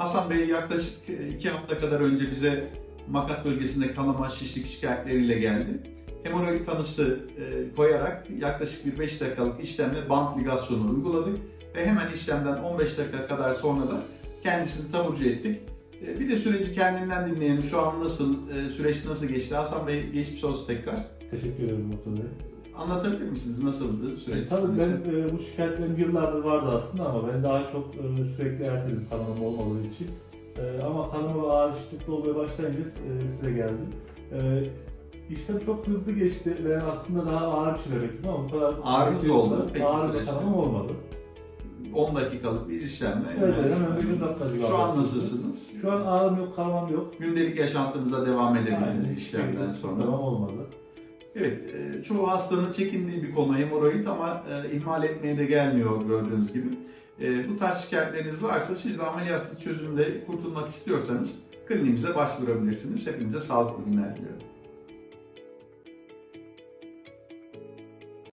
Hasan Bey yaklaşık e, iki hafta kadar önce bize makat bölgesinde kanama, şişlik şikayetleriyle geldi. Hemoroid tanısı e, koyarak yaklaşık bir 5 dakikalık işlemle bant ligasyonu uyguladık ve hemen işlemden 15 dakika kadar sonra da kendisini taburcu ettik. E, Bir de süreci kendinden dinleyelim. Şu an nasıl, süreç nasıl geçti? Hasan Bey geçmiş olsun tekrar. Teşekkür ederim doktor bey. Anlatabilir misiniz? Nasıldı süreç? Tabii sizin ben e, bu şikayetlerim yıllardır vardı aslında ama ben daha çok e, sürekli erteledim kanamam olmadığı için. E, ama kanama ve ağrı şiddetli olmaya başlayınca e, size geldim. E, işlem çok hızlı geçti. Ben aslında daha ağır bir şeyler bekledim ama bu kadar Ağrınız oldu peki ağır bir kanamam olmadı. 10 dakikalık bir işlemle. Evet, hemen- hemen bir dakika gibi Şu an nasılsınız? Şu an ağrım yok, kanamam yok. Gündelik yaşantınıza devam edebildiniz Aynen, işlemden sonra. Kanamam olmadı. Evet, e, çoğu hastanın çekindiği bir konu hemoroid ama e, ihmal etmeye de gelmiyor gördüğünüz gibi. E, bu tarz şikayetleriniz varsa siz de ameliyatsız çözümle kurtulmak istiyorsanız kliniğimize başvurabilirsiniz. Hepinize sağlıklı günler diliyorum.